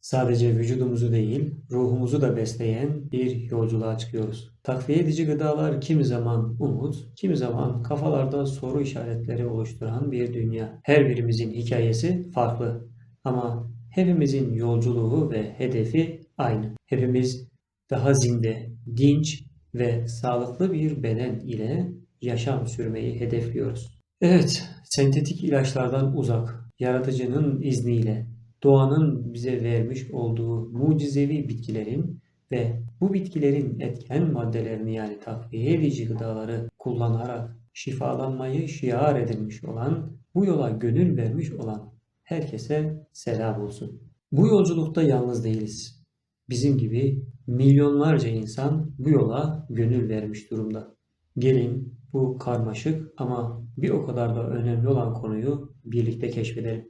Sadece vücudumuzu değil, ruhumuzu da besleyen bir yolculuğa çıkıyoruz. Takviye edici gıdalar kimi zaman umut, kimi zaman kafalarda soru işaretleri oluşturan bir dünya. Her birimizin hikayesi farklı ama hepimizin yolculuğu ve hedefi aynı. Hepimiz daha zinde, dinç ve sağlıklı bir beden ile yaşam sürmeyi hedefliyoruz. Evet, sentetik ilaçlardan uzak, yaratıcının izniyle, doğanın bize vermiş olduğu mucizevi bitkilerin ve bu bitkilerin etken maddelerini yani takviye edici gıdaları kullanarak şifalanmayı şiar edilmiş olan, bu yola gönül vermiş olan herkese selam olsun. Bu yolculukta yalnız değiliz. Bizim gibi milyonlarca insan bu yola gönül vermiş durumda. Gelin bu karmaşık ama bir o kadar da önemli olan konuyu birlikte keşfedelim.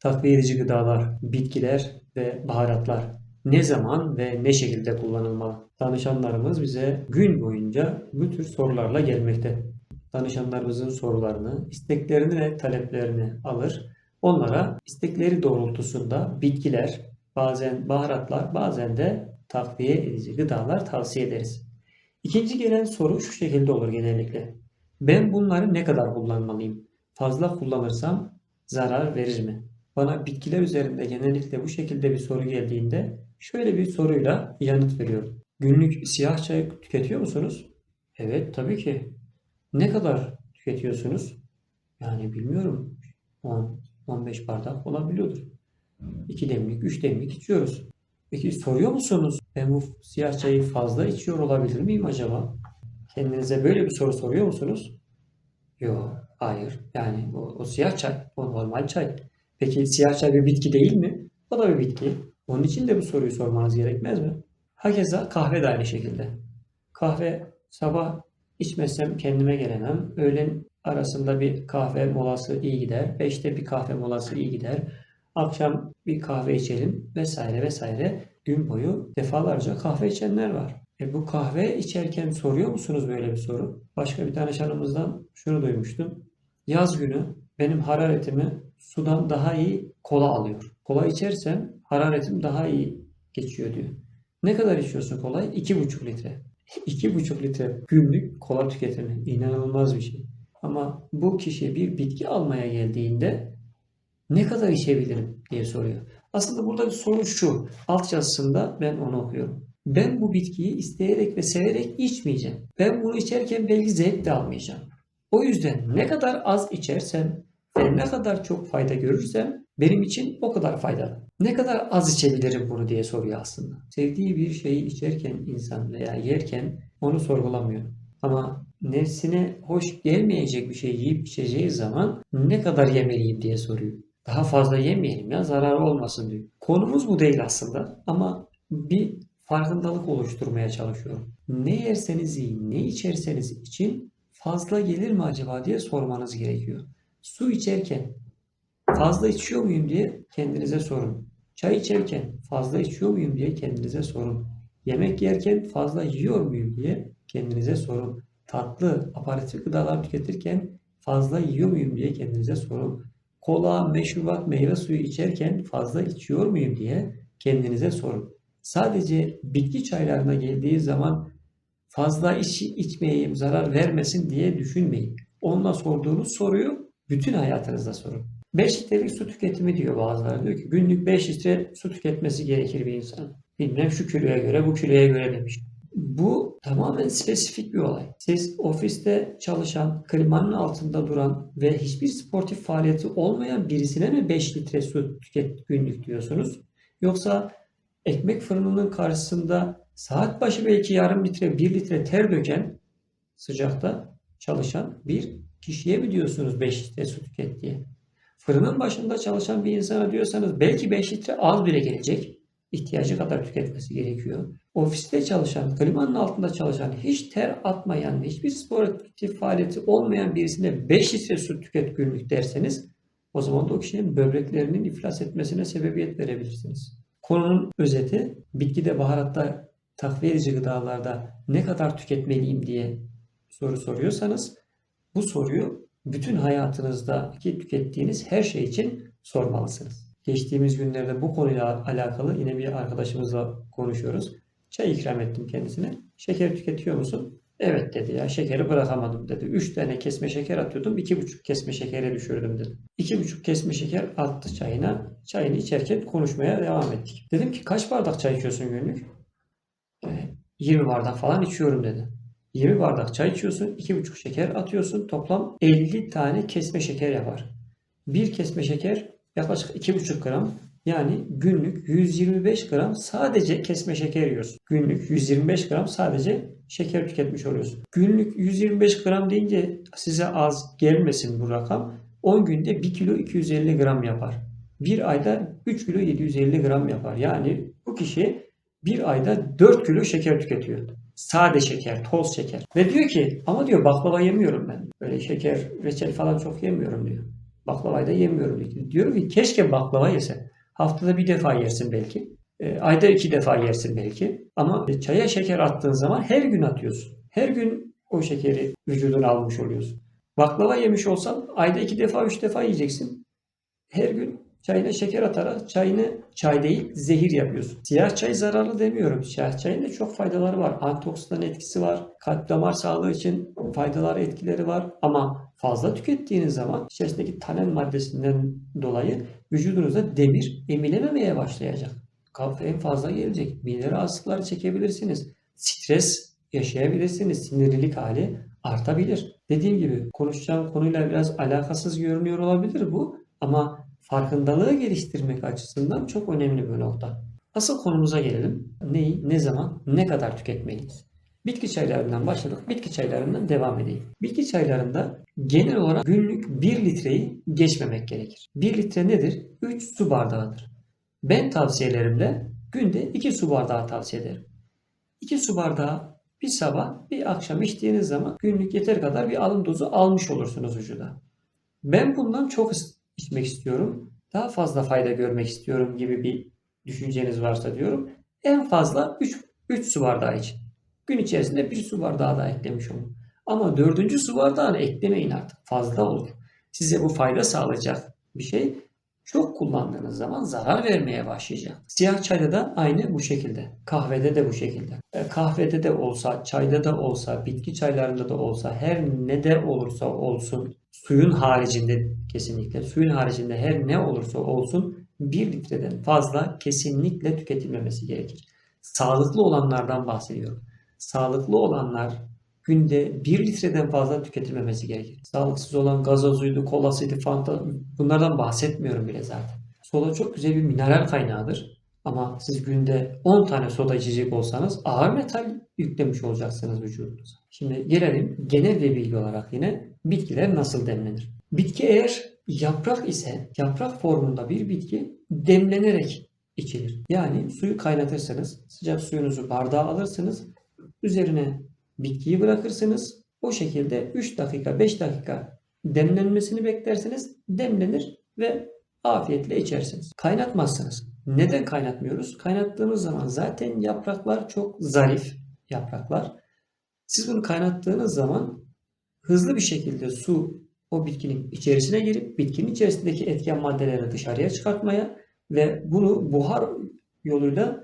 Takviye edici gıdalar, bitkiler ve baharatlar ne zaman ve ne şekilde kullanılmalı? Danışanlarımız bize gün boyunca bu tür sorularla gelmekte. Danışanlarımızın sorularını, isteklerini ve taleplerini alır. Onlara istekleri doğrultusunda bitkiler, bazen baharatlar, bazen de takviye edici gıdalar tavsiye ederiz. İkinci gelen soru şu şekilde olur genellikle. Ben bunları ne kadar kullanmalıyım? Fazla kullanırsam zarar verir mi? Bana bitkiler üzerinde genellikle bu şekilde bir soru geldiğinde şöyle bir soruyla yanıt veriyorum. Günlük siyah çay tüketiyor musunuz? Evet, tabii ki. Ne kadar tüketiyorsunuz? Yani bilmiyorum. 10, 15 bardak olabiliyordur. 2 demlik, 3 demlik içiyoruz. Peki soruyor musunuz? Ben bu siyah çayı fazla içiyor olabilir miyim acaba? Kendinize böyle bir soru soruyor musunuz? Yok, hayır. Yani o, o siyah çay, o normal çay. Peki siyah çay bir bitki değil mi? O da bir bitki. Onun için de bu soruyu sormanız gerekmez mi? Hakeza kahve de aynı şekilde. Kahve sabah içmezsem kendime gelemem. Öğlen arasında bir kahve molası iyi gider. Beşte bir kahve molası iyi gider. Akşam bir kahve içelim vesaire vesaire. Gün boyu defalarca kahve içenler var. E bu kahve içerken soruyor musunuz böyle bir soru? Başka bir danışanımızdan şunu duymuştum. Yaz günü benim hararetimi sudan daha iyi kola alıyor. Kola içersem hararetim daha iyi geçiyor diyor. Ne kadar içiyorsun kolayı? 2,5 litre. 2,5 litre günlük kola tüketimi. İnanılmaz bir şey. Ama bu kişi bir bitki almaya geldiğinde ne kadar içebilirim diye soruyor. Aslında burada soru şu. Alt yazısında ben onu okuyorum. Ben bu bitkiyi isteyerek ve severek içmeyeceğim. Ben bunu içerken belki zevk de almayacağım. O yüzden ne kadar az içersem ve ne kadar çok fayda görürsem benim için o kadar faydalı. Ne kadar az içebilirim bunu diye soruyor aslında. Sevdiği bir şeyi içerken insan veya yerken onu sorgulamıyor. Ama nefsine hoş gelmeyecek bir şey yiyip içeceği zaman ne kadar yemeliyim diye soruyor. Daha fazla yemeyelim ya zararı olmasın diyor. Konumuz bu değil aslında ama bir farkındalık oluşturmaya çalışıyorum. Ne yerseniz yiyin, ne içerseniz için fazla gelir mi acaba diye sormanız gerekiyor. Su içerken fazla içiyor muyum diye kendinize sorun. Çay içerken fazla içiyor muyum diye kendinize sorun. Yemek yerken fazla yiyor muyum diye kendinize sorun. Tatlı, aparatif gıdalar tüketirken fazla yiyor muyum diye kendinize sorun. Kola, meşrubat, meyve suyu içerken fazla içiyor muyum diye kendinize sorun. Sadece bitki çaylarına geldiği zaman fazla iç, içmeyeyim, zarar vermesin diye düşünmeyin. Onunla sorduğunuz soruyu bütün hayatınızda sorun. 5 litrelik su tüketimi diyor bazıları. Diyor ki günlük 5 litre su tüketmesi gerekir bir insan. Bilmem şu kiloya göre bu kiloya göre demiş. Bu tamamen spesifik bir olay. Siz ofiste çalışan, klimanın altında duran ve hiçbir sportif faaliyeti olmayan birisine mi 5 litre su tüket günlük diyorsunuz? Yoksa ekmek fırınının karşısında saat başı belki yarım litre, 1 litre ter döken sıcakta çalışan bir kişiye mi diyorsunuz 5 litre su tüket diye? Fırının başında çalışan bir insana diyorsanız belki 5 litre az bile gelecek. ihtiyacı kadar tüketmesi gerekiyor. Ofiste çalışan, klimanın altında çalışan, hiç ter atmayan, hiçbir sportif faaliyeti olmayan birisine 5 litre su tüket günlük derseniz o zaman da o kişinin böbreklerinin iflas etmesine sebebiyet verebilirsiniz. Konunun özeti bitkide, baharatta, takviye edici gıdalarda ne kadar tüketmeliyim diye soru soruyorsanız bu soruyu bütün hayatınızdaki tükettiğiniz her şey için sormalısınız. Geçtiğimiz günlerde bu konuyla alakalı yine bir arkadaşımızla konuşuyoruz. Çay ikram ettim kendisine. Şeker tüketiyor musun? Evet dedi ya şekeri bırakamadım dedi. 3 tane kesme şeker atıyordum. 2,5 kesme şekere düşürdüm dedi. 2,5 kesme şeker attı çayına. Çayını içerken konuşmaya devam ettik. Dedim ki kaç bardak çay içiyorsun günlük? "E, 20 bardak falan içiyorum dedi. 20 bardak çay içiyorsun, 2,5 şeker atıyorsun. Toplam 50 tane kesme şeker yapar. Bir kesme şeker yaklaşık 2,5 gram. Yani günlük 125 gram sadece kesme şeker yiyorsun. Günlük 125 gram sadece şeker tüketmiş oluyorsun. Günlük 125 gram deyince size az gelmesin bu rakam. 10 günde 1 kilo 250 gram yapar. Bir ayda 3 kilo 750 gram yapar. Yani bu kişi bir ayda 4 kilo şeker tüketiyor. Sade şeker, toz şeker. Ve diyor ki ama diyor baklava yemiyorum ben. Böyle şeker, reçel falan çok yemiyorum diyor. Baklavayı da yemiyorum diyor. Diyorum ki keşke baklava yese. Haftada bir defa yersin belki. E, ayda iki defa yersin belki. Ama çaya şeker attığın zaman her gün atıyorsun. Her gün o şekeri vücuduna almış oluyorsun. Baklava yemiş olsan ayda iki defa, üç defa yiyeceksin. Her gün çayına şeker atarak çayını çay değil zehir yapıyorsun. Siyah çay zararlı demiyorum. Siyah çayın da çok faydaları var. Antioksidan etkisi var. Kalp damar sağlığı için faydaları etkileri var. Ama fazla tükettiğiniz zaman içerisindeki tanen maddesinden dolayı vücudunuzda demir emilememeye başlayacak. Kalp en fazla gelecek. Mide rahatsızlıkları çekebilirsiniz. Stres yaşayabilirsiniz. Sinirlilik hali artabilir. Dediğim gibi konuşacağım konuyla biraz alakasız görünüyor olabilir bu. Ama farkındalığı geliştirmek açısından çok önemli bir nokta. Asıl konumuza gelelim. Neyi, ne zaman, ne kadar tüketmeliyiz? Bitki çaylarından başladık. Bitki çaylarından devam edeyim. Bitki çaylarında genel olarak günlük 1 litreyi geçmemek gerekir. 1 litre nedir? 3 su bardağıdır. Ben tavsiyelerimde günde 2 su bardağı tavsiye ederim. 2 su bardağı bir sabah bir akşam içtiğiniz zaman günlük yeter kadar bir alım dozu almış olursunuz vücuda. Ben bundan çok içmek istiyorum. Daha fazla fayda görmek istiyorum gibi bir düşünceniz varsa diyorum. En fazla 3, 3 su bardağı için. Gün içerisinde bir su bardağı daha eklemiş olun. Ama dördüncü su bardağını eklemeyin artık. Fazla olur. Size bu fayda sağlayacak bir şey çok kullandığınız zaman zarar vermeye başlayacak. Siyah çayda da aynı bu şekilde. Kahvede de bu şekilde. E, kahvede de olsa, çayda da olsa, bitki çaylarında da olsa, her ne de olursa olsun, suyun haricinde kesinlikle, suyun haricinde her ne olursa olsun 1 litreden fazla kesinlikle tüketilmemesi gerekir. Sağlıklı olanlardan bahsediyorum. Sağlıklı olanlar günde 1 litreden fazla tüketilmemesi gerekir. Sağlıksız olan gazozuydu, kolasıydı, fanta bunlardan bahsetmiyorum bile zaten. Soda çok güzel bir mineral kaynağıdır. Ama siz günde 10 tane soda içecek olsanız ağır metal yüklemiş olacaksınız vücudunuza. Şimdi gelelim genel bir bilgi olarak yine bitkiler nasıl demlenir? Bitki eğer yaprak ise yaprak formunda bir bitki demlenerek içilir. Yani suyu kaynatırsınız, sıcak suyunuzu bardağa alırsınız, üzerine bitkiyi bırakırsınız. O şekilde 3 dakika 5 dakika demlenmesini beklersiniz. Demlenir ve afiyetle içersiniz. Kaynatmazsınız. Neden kaynatmıyoruz? Kaynattığımız zaman zaten yapraklar çok zarif yapraklar. Siz bunu kaynattığınız zaman hızlı bir şekilde su o bitkinin içerisine girip bitkinin içerisindeki etken maddeleri dışarıya çıkartmaya ve bunu buhar yoluyla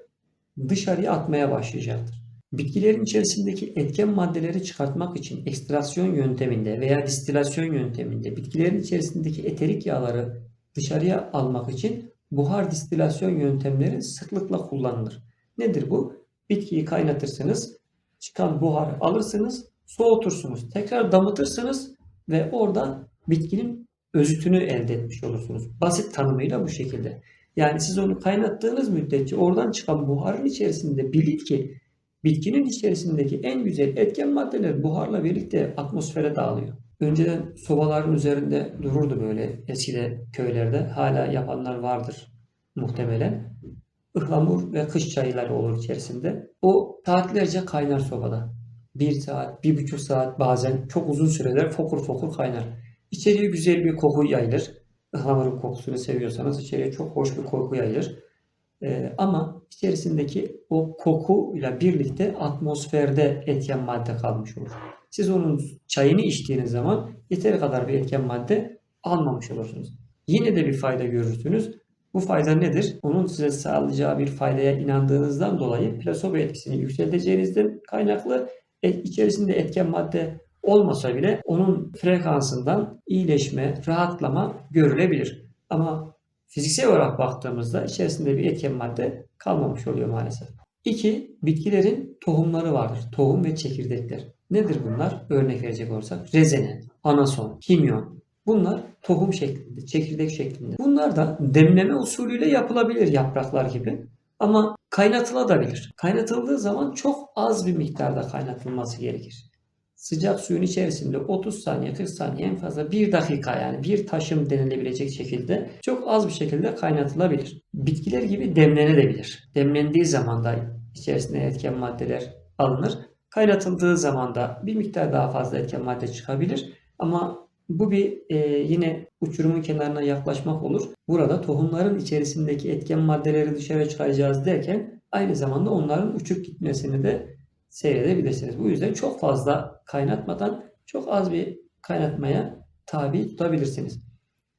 dışarıya atmaya başlayacaktır. Bitkilerin içerisindeki etken maddeleri çıkartmak için ekstrasyon yönteminde veya distilasyon yönteminde bitkilerin içerisindeki eterik yağları dışarıya almak için buhar distilasyon yöntemleri sıklıkla kullanılır. Nedir bu? Bitkiyi kaynatırsınız, çıkan buharı alırsınız, soğutursunuz, tekrar damıtırsınız ve orada bitkinin özütünü elde etmiş olursunuz. Basit tanımıyla bu şekilde. Yani siz onu kaynattığınız müddetçe oradan çıkan buharın içerisinde bilin ki bitkinin içerisindeki en güzel etken maddeler buharla birlikte atmosfere dağılıyor. Önceden sobaların üzerinde dururdu böyle eskide köylerde. Hala yapanlar vardır muhtemelen. Ihlamur ve kış çayları olur içerisinde. O saatlerce kaynar sobada. Bir saat, bir buçuk saat bazen çok uzun süreler fokur fokur kaynar. İçeriye güzel bir koku yayılır. Ihlamurun kokusunu seviyorsanız içeriye çok hoş bir koku yayılır. Ee, ama içerisindeki o kokuyla birlikte atmosferde etken madde kalmış olur. Siz onun çayını içtiğiniz zaman yeteri kadar bir etken madde almamış olursunuz. Yine de bir fayda görürsünüz Bu fayda nedir? Onun size sağlayacağı bir faydaya inandığınızdan dolayı plasebo etkisini yükselteceğinizden kaynaklı e, içerisinde etken madde olmasa bile onun frekansından iyileşme, rahatlama görülebilir. Ama fiziksel olarak baktığımızda içerisinde bir etken madde kalmamış oluyor maalesef. 2. Bitkilerin tohumları vardır. Tohum ve çekirdekler. Nedir bunlar? Örnek verecek olursak rezene, anason, kimyon. Bunlar tohum şeklinde, çekirdek şeklinde. Bunlar da demleme usulüyle yapılabilir yapraklar gibi. Ama kaynatılabilir. Kaynatıldığı zaman çok az bir miktarda kaynatılması gerekir. Sıcak suyun içerisinde 30 saniye, 40 saniye en fazla 1 dakika yani bir taşım denilebilecek şekilde çok az bir şekilde kaynatılabilir. Bitkiler gibi demlenebilir. Demlendiği zaman da içerisine etken maddeler alınır. Kaynatıldığı zaman da bir miktar daha fazla etken madde çıkabilir. Ama bu bir e, yine uçurumun kenarına yaklaşmak olur. Burada tohumların içerisindeki etken maddeleri dışarı çıkaracağız derken aynı zamanda onların uçup gitmesini de seyredebilirsiniz. Bu yüzden çok fazla kaynatmadan çok az bir kaynatmaya tabi tutabilirsiniz.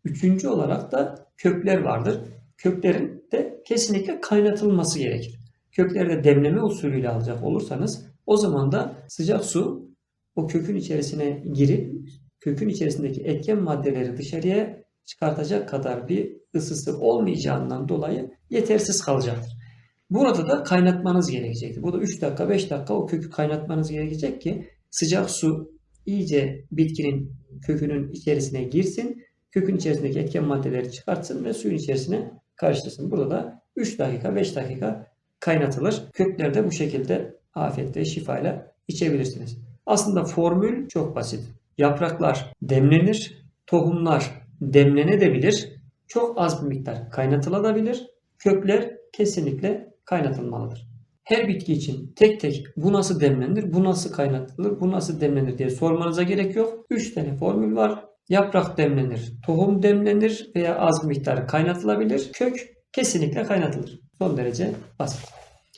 Üçüncü olarak da kökler vardır. Köklerin de kesinlikle kaynatılması gerekir. Kökleri de demleme usulüyle alacak olursanız o zaman da sıcak su o kökün içerisine girip kökün içerisindeki etken maddeleri dışarıya çıkartacak kadar bir ısısı olmayacağından dolayı yetersiz kalacaktır. Burada da kaynatmanız gerekecektir. Bu da 3 dakika 5 dakika o kökü kaynatmanız gerekecek ki sıcak su iyice bitkinin kökünün içerisine girsin. Kökün içerisindeki etken maddeleri çıkartsın ve suyun içerisine karıştırsın. Burada da 3 dakika 5 dakika kaynatılır. Kökler de bu şekilde afiyetle şifayla içebilirsiniz. Aslında formül çok basit. Yapraklar demlenir, tohumlar demlenebilir, çok az bir miktar kaynatılabilir, kökler kesinlikle kaynatılmalıdır. Her bitki için tek tek bu nasıl demlenir, bu nasıl kaynatılır, bu nasıl demlenir diye sormanıza gerek yok. 3 tane formül var. Yaprak demlenir, tohum demlenir veya az miktar kaynatılabilir. Kök kesinlikle kaynatılır. Son derece basit.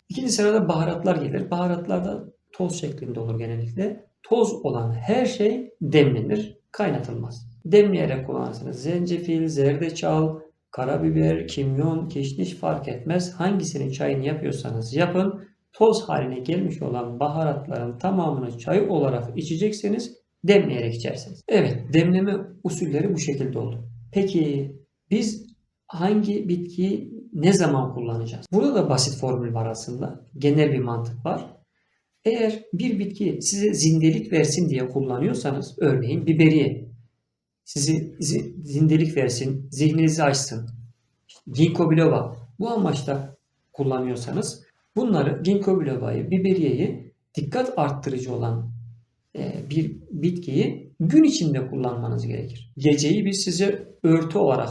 İkinci sırada baharatlar gelir. Baharatlar da toz şeklinde olur genellikle. Toz olan her şey demlenir, kaynatılmaz. Demleyerek kullanırsınız. Zencefil, zerdeçal, karabiber, kimyon, kişniş fark etmez. Hangisinin çayını yapıyorsanız yapın. Toz haline gelmiş olan baharatların tamamını çay olarak içecekseniz demleyerek içersiniz. Evet demleme usulleri bu şekilde oldu. Peki biz hangi bitkiyi ne zaman kullanacağız? Burada da basit formül var aslında. Genel bir mantık var. Eğer bir bitki size zindelik versin diye kullanıyorsanız örneğin biberiye sizi zindelik versin, zihninizi açsın. Ginkgo biloba bu amaçla kullanıyorsanız bunları ginkgo biloba'yı, biberiyeyi dikkat arttırıcı olan e, bir bitkiyi gün içinde kullanmanız gerekir. Geceyi biz size örtü olarak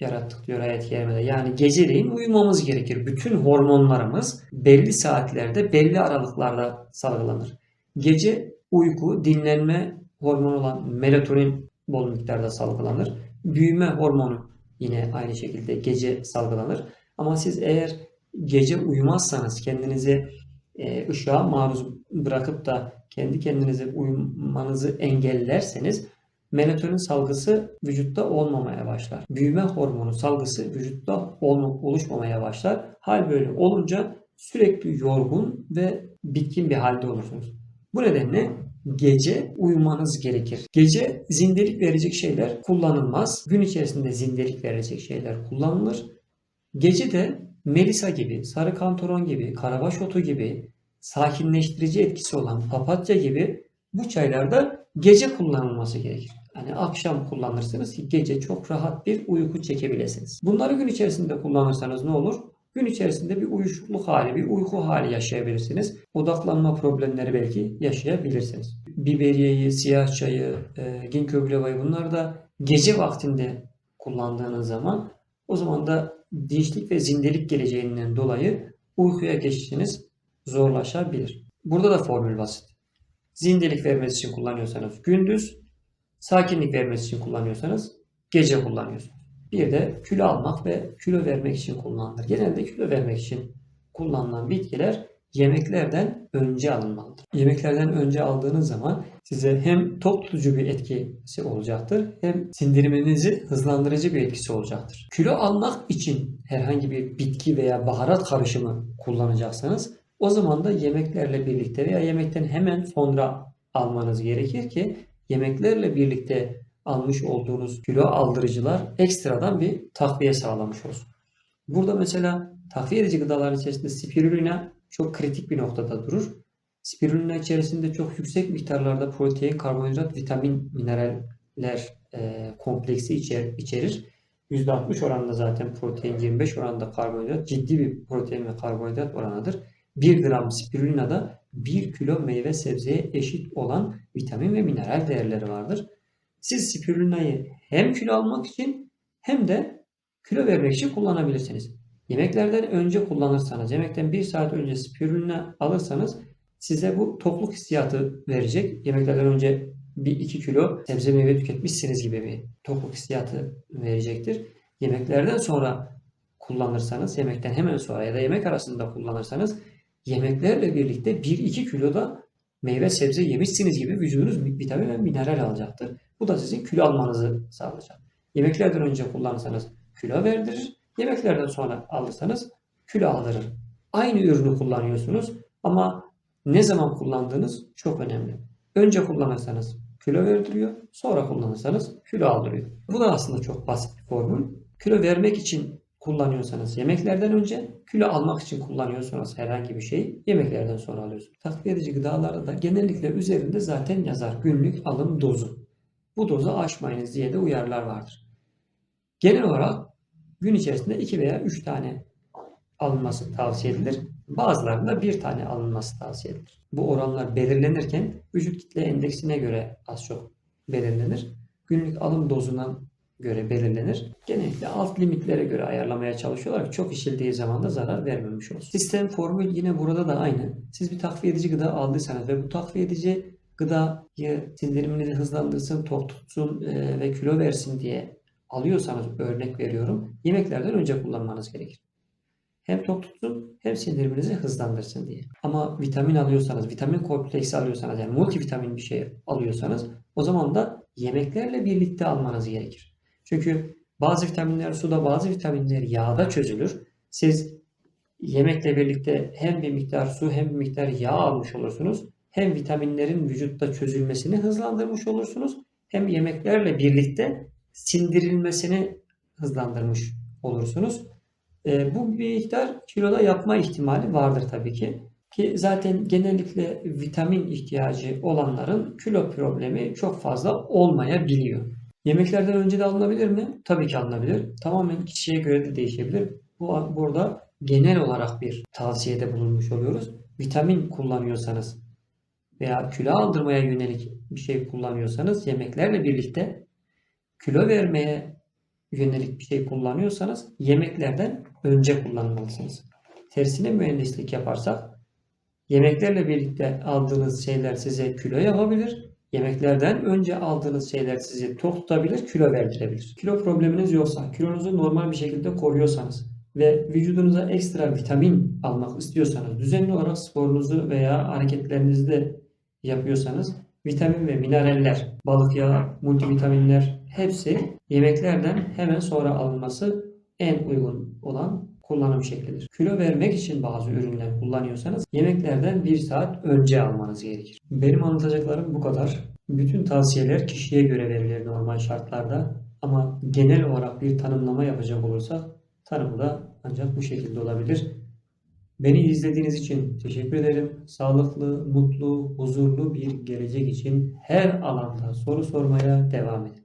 yarattık diyor ayet-i kerimede. Yani geceleyin uyumamız gerekir. Bütün hormonlarımız belli saatlerde, belli aralıklarda salgılanır. Gece uyku, dinlenme hormonu olan melatonin bol miktarda salgılanır. Büyüme hormonu yine aynı şekilde gece salgılanır. Ama siz eğer gece uyumazsanız kendinizi e, ışığa maruz bırakıp da kendi kendinize uyumanızı engellerseniz melatonin salgısı vücutta olmamaya başlar. Büyüme hormonu salgısı vücutta oluşmamaya başlar. Hal böyle olunca sürekli yorgun ve bitkin bir halde olursunuz. Bu nedenle gece uyumanız gerekir. Gece zindelik verecek şeyler kullanılmaz. Gün içerisinde zindelik verecek şeyler kullanılır. Gece de melisa gibi, sarı kantoron gibi, karabaş otu gibi sakinleştirici etkisi olan papatya gibi bu çaylarda gece kullanılması gerekir. Yani akşam kullanırsınız ki gece çok rahat bir uyku çekebilirsiniz. Bunları gün içerisinde kullanırsanız ne olur? Gün içerisinde bir uyuşukluk hali, bir uyku hali yaşayabilirsiniz. Odaklanma problemleri belki yaşayabilirsiniz. Biberiyeyi, siyah çayı, e, ginkgo biloba'yı bunlar da gece vaktinde kullandığınız zaman o zaman da dinçlik ve zindelik geleceğinden dolayı uykuya geçişiniz zorlaşabilir. Burada da formül basit. Zindelik vermesi için kullanıyorsanız gündüz, sakinlik vermesi için kullanıyorsanız gece kullanıyorsunuz. Bir de kilo almak ve kilo vermek için kullanılır. Genelde kilo vermek için kullanılan bitkiler yemeklerden önce alınmalıdır. Yemeklerden önce aldığınız zaman size hem tok tutucu bir etkisi olacaktır hem sindiriminizi hızlandırıcı bir etkisi olacaktır. Kilo almak için herhangi bir bitki veya baharat karışımı kullanacaksanız o zaman da yemeklerle birlikte veya yemekten hemen sonra almanız gerekir ki yemeklerle birlikte almış olduğunuz kilo aldırıcılar ekstradan bir takviye sağlamış olsun. Burada mesela takviye edici gıdaların içerisinde spirulina çok kritik bir noktada durur. Spirulina içerisinde çok yüksek miktarlarda protein, karbonhidrat, vitamin, mineraller e, kompleksi içer, içerir. %60 oranında zaten protein, 25 oranında karbonhidrat ciddi bir protein ve karbonhidrat oranıdır. 1 gram spirulinada 1 kilo meyve sebzeye eşit olan vitamin ve mineral değerleri vardır. Siz spirulinayı hem kilo almak için hem de kilo vermek için kullanabilirsiniz. Yemeklerden önce kullanırsanız, yemekten 1 saat önce spirulina alırsanız size bu tokluk hissiyatı verecek. Yemeklerden önce bir 2 kilo sebze meyve tüketmişsiniz gibi bir tokluk hissiyatı verecektir. Yemeklerden sonra kullanırsanız, yemekten hemen sonra ya da yemek arasında kullanırsanız yemeklerle birlikte 1-2 kilo da meyve sebze yemişsiniz gibi vücudunuz vitamin ve mineral alacaktır. Bu da sizin kilo almanızı sağlayacak. Yemeklerden önce kullanırsanız kilo verdirir. Yemeklerden sonra alırsanız kilo aldırır. Aynı ürünü kullanıyorsunuz ama ne zaman kullandığınız çok önemli. Önce kullanırsanız kilo verdiriyor, sonra kullanırsanız kilo aldırıyor. Bu da aslında çok basit bir formül. Kilo vermek için kullanıyorsanız yemeklerden önce, kilo almak için kullanıyorsanız herhangi bir şeyi yemeklerden sonra alıyorsunuz. Takviye edici gıdalarda da genellikle üzerinde zaten yazar günlük alım dozu. Bu dozu aşmayınız diye de uyarılar vardır. Genel olarak gün içerisinde 2 veya 3 tane alınması tavsiye edilir. Bazılarında bir tane alınması tavsiye edilir. Bu oranlar belirlenirken vücut kitle endeksine göre az çok belirlenir. Günlük alım dozuna göre belirlenir. Genellikle alt limitlere göre ayarlamaya çalışıyorlar çok içildiği zaman da zarar vermemiş olsun. Sistem formül yine burada da aynı. Siz bir takviye edici gıda aldıysanız ve bu takviye edici gıdayı sindiriminizi hızlandırsın, tok tutsun e, ve kilo versin diye alıyorsanız örnek veriyorum yemeklerden önce kullanmanız gerekir. Hem tok tutsun hem sindiriminizi hızlandırsın diye. Ama vitamin alıyorsanız, vitamin kompleksi alıyorsanız yani multivitamin bir şey alıyorsanız o zaman da yemeklerle birlikte almanız gerekir. Çünkü bazı vitaminler suda, bazı vitaminler yağda çözülür. Siz yemekle birlikte hem bir miktar su hem bir miktar yağ almış olursunuz. Hem vitaminlerin vücutta çözülmesini hızlandırmış olursunuz. Hem yemeklerle birlikte sindirilmesini hızlandırmış olursunuz. E, bu bir miktar kiloda yapma ihtimali vardır tabii ki. Ki zaten genellikle vitamin ihtiyacı olanların kilo problemi çok fazla olmayabiliyor. Yemeklerden önce de alınabilir mi? Tabii ki alınabilir. Tamamen kişiye göre de değişebilir. Bu burada genel olarak bir tavsiyede bulunmuş oluyoruz. Vitamin kullanıyorsanız veya kilo aldırmaya yönelik bir şey kullanıyorsanız yemeklerle birlikte kilo vermeye yönelik bir şey kullanıyorsanız yemeklerden önce kullanmalısınız. Tersine mühendislik yaparsak yemeklerle birlikte aldığınız şeyler size kilo yapabilir. Yemeklerden önce aldığınız şeyler sizi tok tutabilir, kilo verdirebilir. Kilo probleminiz yoksa, kilonuzu normal bir şekilde koruyorsanız ve vücudunuza ekstra vitamin almak istiyorsanız, düzenli olarak sporunuzu veya hareketlerinizi de yapıyorsanız vitamin ve mineraller, balık yağı, multivitaminler hepsi yemeklerden hemen sonra alınması en uygun olan kullanım şeklidir. Kilo vermek için bazı ürünler kullanıyorsanız yemeklerden 1 saat önce almanız gerekir. Benim anlatacaklarım bu kadar. Bütün tavsiyeler kişiye göre verilir normal şartlarda ama genel olarak bir tanımlama yapacak olursak tanımı da ancak bu şekilde olabilir. Beni izlediğiniz için teşekkür ederim. Sağlıklı, mutlu, huzurlu bir gelecek için her alanda soru sormaya devam edin.